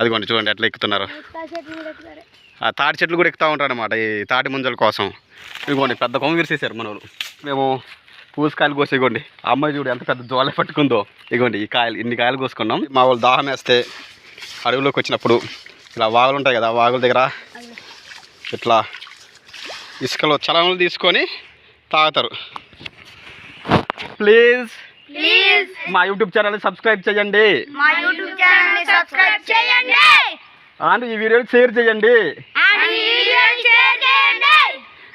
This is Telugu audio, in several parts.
అదిగోండి చూడండి ఎట్లా ఎక్కుతున్నారు. ఆ తాటి చెట్లు కూడా ఎక్కుతూ ఉంటారు అనమాట ఈ తాటి ముంజల కోసం. ఇదిగోండి పెద్ద కొమ్మ విరిసేసారు మన మేము పూసకాయలు కోసేగోండి అమ్మాయి చూడు ఎంత పెద్ద జోలే పట్టుకుందో. ఇగోండి ఈ కాయలు ఇన్ని కాయలు కోసుకున్నాం. మా వాళ్ళు దాహం వేస్తే అడవిలోకి వచ్చినప్పుడు ఇలా వాగులు ఉంటాయి కదా వాగుల దగ్గర ఇట్లా ఇసుకలో చలనలు తీసుకొని తాగుతారు. ప్లీజ్. ప్లీజ్. మా యూట్యూబ్ ఛానల్ సబ్స్క్రైబ్ చేయండి. సబ్స్క్రైబ్ చేయండి. అండ్ ఈ వీడియోని షేర్ చేయండి.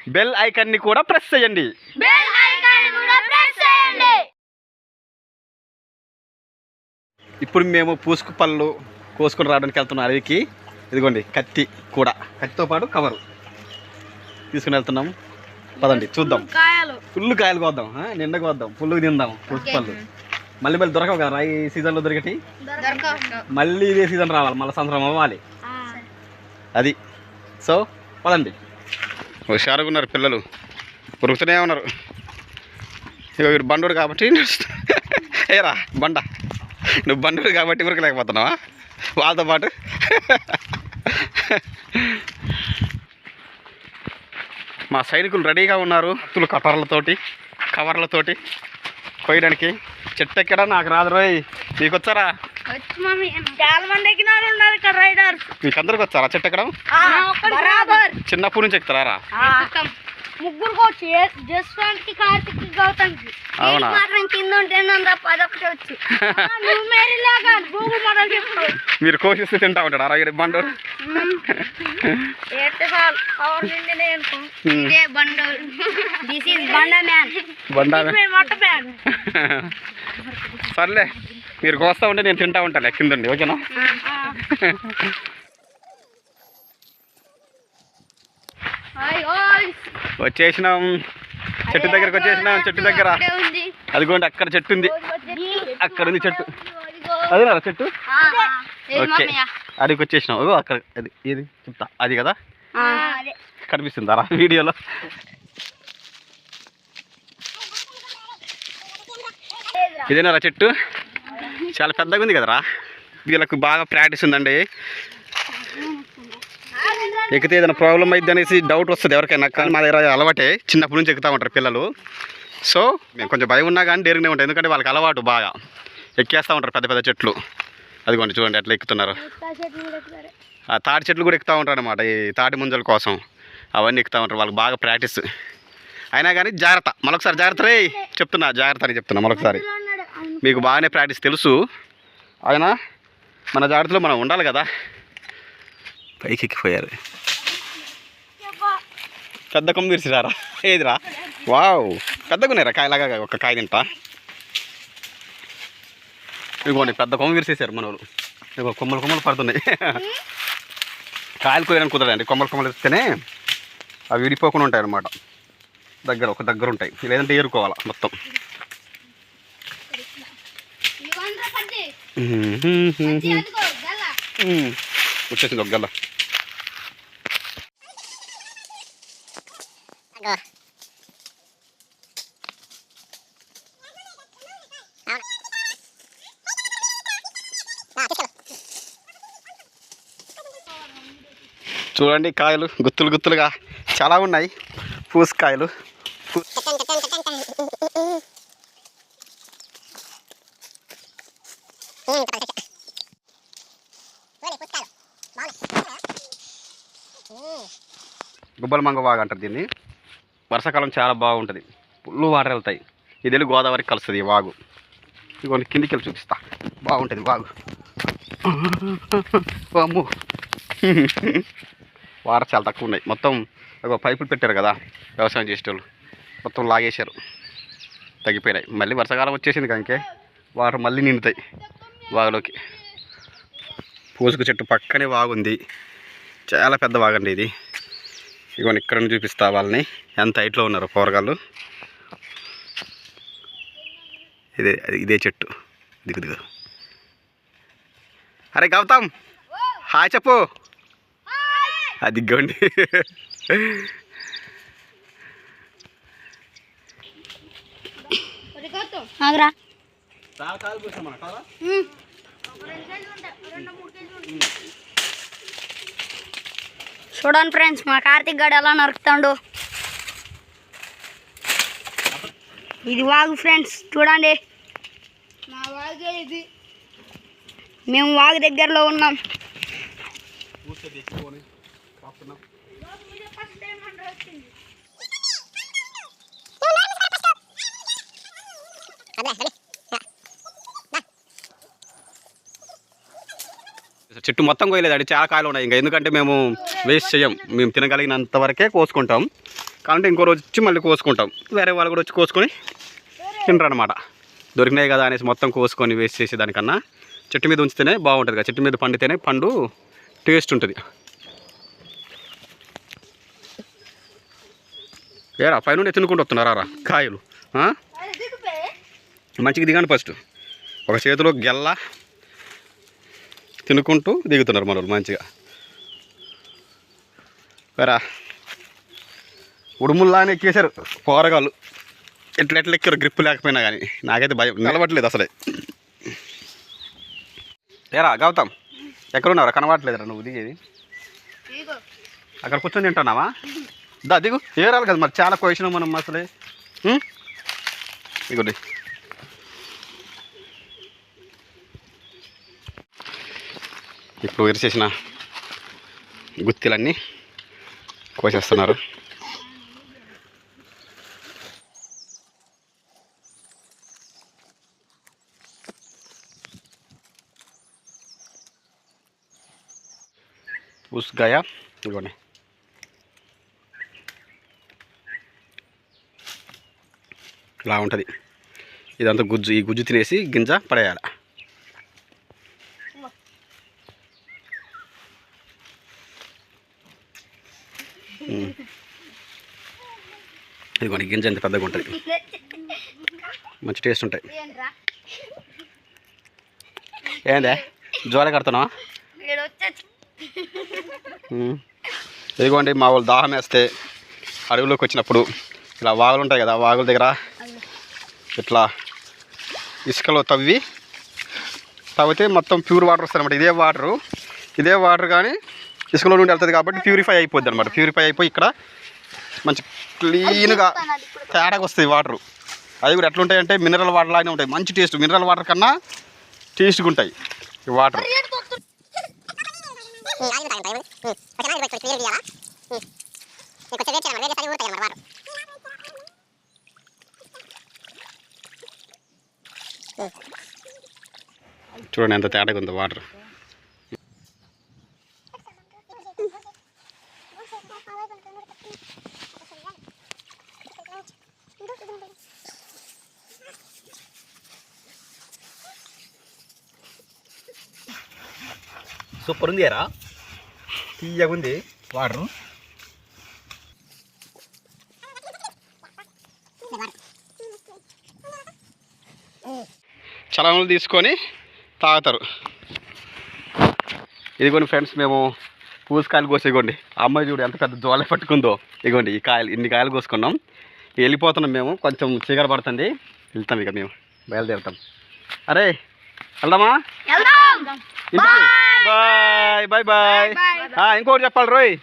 బెల్ ఐకాన్ని కూడా ప్రెస్ చేయండి. బెల్ ఐకాన్ కూడా ప్రెస్ చేయండి. ఇప్పుడు మేము పూసుకు పళ్ళు కోసుకొని రావడానికి వెళ్తున్నాం అడవికి ఇదిగోండి కత్తి కూడా. కత్తితో పాటు కవరు. తీసుకుని వెళ్తున్నాం పదండి చూద్దాం. ఫుల్ కాయలు కోద్దాం ఆ? నిండా కోద్దాం. ఫుల్ తిందాం పూసుకు పళ్ళు. మళ్ళీ మళ్ళీ దొరకవు కదా ఈ సీజన్లో దొరికటి? మళ్ళీ ఇదే సీజన్ రావాలి మళ్ళీ సంవత్సరం అవ్వాలి. అది. సో పదండి. హుషారుగా ఉన్నారు పిల్లలు. ఉరుకుతూనే ఉన్నారు. ఇక వీడు బండోడు కాబట్టి ఏరా బండ. నువ్వు బండోడు కాబట్టి ఉరకలేకపోతున్నావా? వాళ్ళతో పాటు. మా సైనికులు రెడీగా ఉన్నారు. కత్తులు కటర్లతోటి కవర్లతోటి కోయడానికి చెట్టు ఎక్కడా నాకు రాదు రోయ్. మీకు వచ్చారా వచ్చి మమ్మీ చాలా మంది ఎక్కిన వాళ్ళు ఉన్నారు ఇక్కడ రైడర్స్. మీకు అందరికి వచ్చారా చెట్టు ఎక్కడం చిన్నప్పటి నుంచి ఎక్కుతారా ముగ్గురు కోవచ్చు జస్వంత్కి కార్తిక్కి గౌతమ్కి అవునా? వీడికి మాత్రం కింద ఉంటే తప్ప అదొకటి వచ్చు. నువ్వు మేరీ లాగా గూగుల్ మోడల్ చెప్తావు మీరు కోసిస్తే తింటా ఉంటాడు. అరవై బండోడు. సర్లే మీరు కోస్తా ఉంటే నేను తింటా ఉంటాను కిందండి ఓకేనా? వచ్చేసినాం. చెట్టు దగ్గరకు వచ్చేసినాం చెట్టు దగ్గర. అదిగోండి అక్కడ చెట్టు ఉంది. అక్కడ ఉంది చెట్టు. అదే చెట్టు ఓకే? అడిగి వచ్చేసినాం ఓ అక్కడ అది ఏది చెప్తా. అది కదా. కనిపిస్తుందా వీడియోలో? ఇదేనారా చెట్టు? చాలా పెద్దగా ఉంది కదరా? వీళ్ళకు బాగా ప్రాక్టీస్ ఉందండి. ఎక్కితే ఏదైనా ప్రాబ్లం అయింది అనేసి డౌట్ వస్తుంది ఎవరికైనా కానీ మా దగ్గర అలవాటే. చిన్నప్పటి నుంచి ఎక్కుతూ ఉంటారు పిల్లలు. సో మేము కొంచెం భయం ఉన్నా కానీ డేరింగ్నే ఉంటాయి ఎందుకంటే వాళ్ళకి అలవాటు బాగా. ఎక్కేస్తూ ఉంటారు పెద్ద పెద్ద చెట్లు. అదిగోండి చూడండి ఎట్లా ఎక్కుతున్నారు. ఆ తాటి చెట్లు కూడా ఎక్కుతూ ఉంటారు అనమాట ఈ తాటి ముంజల కోసం అవన్నీ ఎక్కుతూ ఉంటారు. వాళ్ళకి బాగా ప్రాక్టీస్. అయినా కానీ జాగ్రత్త. మరొకసారి జాగ్రత్త రే. చెప్తున్నా జాగ్రత్త అని చెప్తున్నా మరొకసారి. మీకు బాగానే ప్రాక్టీస్ తెలుసు. అయినా మన జాగ్రత్తలో మనం ఉండాలి కదా. పైకి ఎక్కిపోయారు. పెద్ద కొమ్మ విరిసిరారా? ఏదిరా? వావ్. పెద్దగా ఉన్నారా కాయలాగా? ఒక కాయ తింటా. ఇదిగోండి పెద్ద కొమ్మ విరిసేసారు మన వాళ్ళు ఇదిగో కొమ్మలు కొమ్మలు పడుతున్నాయి. కాయలు కోయడానికి కుదరదండి. కొమ్మలు కొమ్మలు ఇస్తేనే అవి విడిపోకుండా ఉంటాయి అన్నమాట దగ్గర ఒక దగ్గర ఉంటాయి. లేదంటే ఏరుకోవాలా మొత్తం. వచ్చేసింది ఒక గల్ల. చూడండి కాయలు గుత్తులు గుత్తులుగా చాలా ఉన్నాయి. పూసకాయలు. గుబ్బల మంగ బాగా అంటారు దీన్ని. వర్షాకాలం చాలా బాగుంటుంది. పుల్లు వాటర్ వెళ్తాయి. ఇది వెళ్ళి గోదావరికి కలుస్తుంది ఈ వాగు. ఇదిగోండి కిందికి వెళ్ళి చూపిస్తా. బాగుంటుంది వాగు. అమ్ము. వాటర్ చాలా తక్కువ ఉన్నాయి మొత్తం ఒక పైపులు పెట్టారు కదా వ్యవసాయం చేసేటోళ్ళు. మొత్తం లాగేశారు. తగ్గిపోయినాయి. మళ్ళీ వర్షాకాలం వచ్చేసింది కనుకే వాటర్ మళ్ళీ నిండుతాయి వాగులోకి. పూసుకు చెట్టు పక్కనే వాగుంది చాలా పెద్ద వాగండి ఇది. ఇగోని ఇక్కడ నుంచి చూపిస్తా వాళ్ళని. ఎంత హైట్లో ఉన్నారు పోరగాళ్ళు ఇదే అది- ఇదే చెట్టు. దిగు దిగు అరే గౌతమ్ హాయ్ చెప్పు. అది. ఆగురా. ఉమ్. చూడండి ఫ్రెండ్స్ మా కార్తిక్ గడు ఎలా నరుకుతాడు ఇది వాగు ఫ్రెండ్స్ చూడండి మా వాగే ఇది మేము వాగు దగ్గరలో ఉన్నాం చెట్టు మొత్తం కోయలేదు అది చాలా కాయలు ఉన్నాయి ఇంకా. ఎందుకంటే మేము వేస్ట్ చేయం మేము తినగలిగినంత వరకే కోసుకుంటాం. కాబట్టి ఇంకో రోజు వచ్చి మళ్ళీ కోసుకుంటాం. వేరే వాళ్ళు కూడా వచ్చి కోసుకొని తినరనమాట దొరికినాయి కదా అనేసి మొత్తం కోసుకొని వేస్ట్ చేసేదానికన్నా చెట్టు మీద ఉంచితేనే బాగుంటుంది కదా. చెట్టు మీద పండితేనే పండు టేస్ట్ ఉంటుంది. ఏరా పైనుండి తినుకుంటూ వస్తున్నారా రా కాయలు? మంచిగా దిగండి ఫస్ట్. ఒక చేతిలో గెల్ల తినుకుంటూ దిగుతున్నారు మనోళ్ళు మంచిగా. వేరా. ఉడుముల్లానే ఎక్కేశారు పోరగాళ్ళు. ఎట్లా ఎట్లా ఎక్కారు గ్రిప్ లేకపోయినా కానీ నాకైతే భయం నిలబట్టలేదు అసలే. ఏరా గౌతమ్ ఎక్కడున్నారా కనబడట్లేదురా నువ్వు దిగేది? అక్కడ కూర్చొని తింటున్నావా? దా దిగు. ఏరాలి కదా మరి చాలా కోసినాం మనం అసలే? ఇగోండి. ఇప్పుడు విరిచేసిన గుత్తిలన్నీ కోసేస్తున్నారు. ఉస్గాయ ఇదిగోండి. ఇలా ఉంటుంది. ఇదంతా గుజ్జు ఈ గుజ్జు తినేసి గింజ పడేయాలి. ఇదిగోండి గింజ ఎంత పెద్దగా ఉంటుంది. మంచి టేస్ట్ ఉంటాయి. ఏందే? జ్వర కడుతున్నావా? ఇదిగోండి మా వాళ్ళు దాహం వేస్తే అడవిలోకి వచ్చినప్పుడు ఇలా వాగులు ఉంటాయి కదా వాగుల దగ్గర ఇట్లా ఇసుకలో తవ్వి తవ్వితే మొత్తం ప్యూర్ వాటర్ వస్తుంది అనమాట ఇదే వాటరు. ఇదే వాటర్ కానీ ఇసుకలో నుండి వెళ్తుంది కాబట్టి ప్యూరిఫై అయిపోద్ది అనమాట ప్యూరిఫై అయిపోయి ఇక్కడ మంచి క్లీన్గా తేడాగా వస్తుంది వాటర్. అది కూడా ఎట్లుంటాయంటే మినరల్ వాటర్ లాగానే ఉంటాయి. మంచి టేస్ట్. మినరల్ వాటర్ కన్నా టేస్ట్గా ఉంటాయి ఈ వాటర్. చూడండి ఎంత తేడాగా ఉందో వాటర్. సూపర్ ఉంది ఎరా. తీయగా ఉంది. వాటర్ చలనలు తీసుకొని తాగుతారు. ఇదిగోండి ఫ్రెండ్స్ మేము పూసకాయలు కోసి ఇగోండి. అమ్మాయి చూడు ఎంత పెద్ద జోల పట్టుకుందో. ఇగోండి ఈ కాయలు ఇన్ని కాయలు కోసుకున్నాం. వెళ్ళిపోతున్నాం మేము. కొంచెం చీకటి పడుతుంది. వెళ్తాం ఇక మేము. బయలుదేరుతాం. అరే వెళ్దామా? బాయ్. Bye bye. ఇంకోటి చెప్పాలి రోయ్.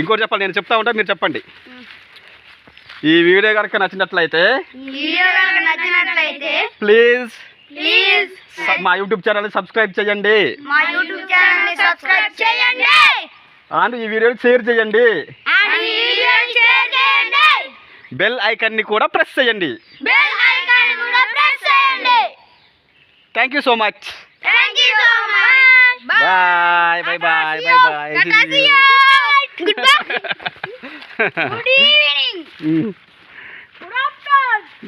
ఇంకోటి చెప్పాలి నేను చెప్తా ఉంటా మీరు చెప్పండి. ఈ వీడియో కనుక నచ్చినట్లయితే వీడియో ప్లీజ్. ప్లీజ్. మా యూట్యూబ్ ఛానల్ సబ్స్క్రైబ్ చేయండి. మా యూట్యూబ్ ఛానల్ సబ్స్క్రైబ్ చేయండి. అండ్ ఈ వీడియోని షేర్ చేయండి అండ్ ఈ వీడియోని షేర్ చేయండి బెల్ ఐకాన్ని కూడా ప్రెస్ చేయండి. బెల్ ఐకాన్ కూడా ప్రెస్ చేయండి. Thank you so much thank you so much bye bye bye bye bye good good evening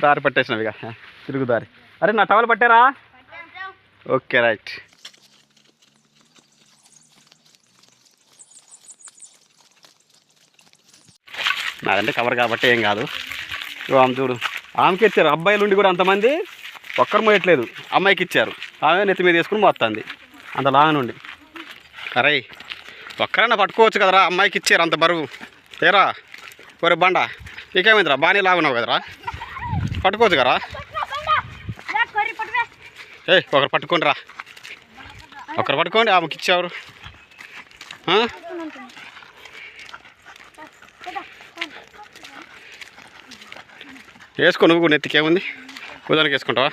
దారి పట్టేసినావు ఇక తిరుగు దారి. అరే నా టవల్ పట్టారా? ఓకే రైట్ నాదంటే కవర్ కాబట్టి ఏం కాదు. ఇగో ఆమె చూడు. ఆమెకి ఇచ్చారు. అబ్బాయిలు ఉండి కూడా అంతమంది ఒక్కరు మోయట్లేదు. అమ్మాయికి ఇచ్చారు. ఆమె నెత్తి మీద వేసుకుని మోస్తుంది అంత లాగనుండి అరే ఒక్కరన్నా పట్టుకోవచ్చు కదరా? అమ్మాయికి ఇచ్చారు అంత బరువు. ఏరా? ఒరే బండ నీకేమైందిరా? బాగానే లాగున్నావు కదరా? పట్టుకోవచ్చు కదరా? ఏ ఒకరు పట్టుకోండి రా ఒకరు పట్టుకోండి. ఆమెకి ఇచ్చేవారు వేసుకో నువ్వు నెత్తికేముంది నెత్తికి వేసుకుంటావా?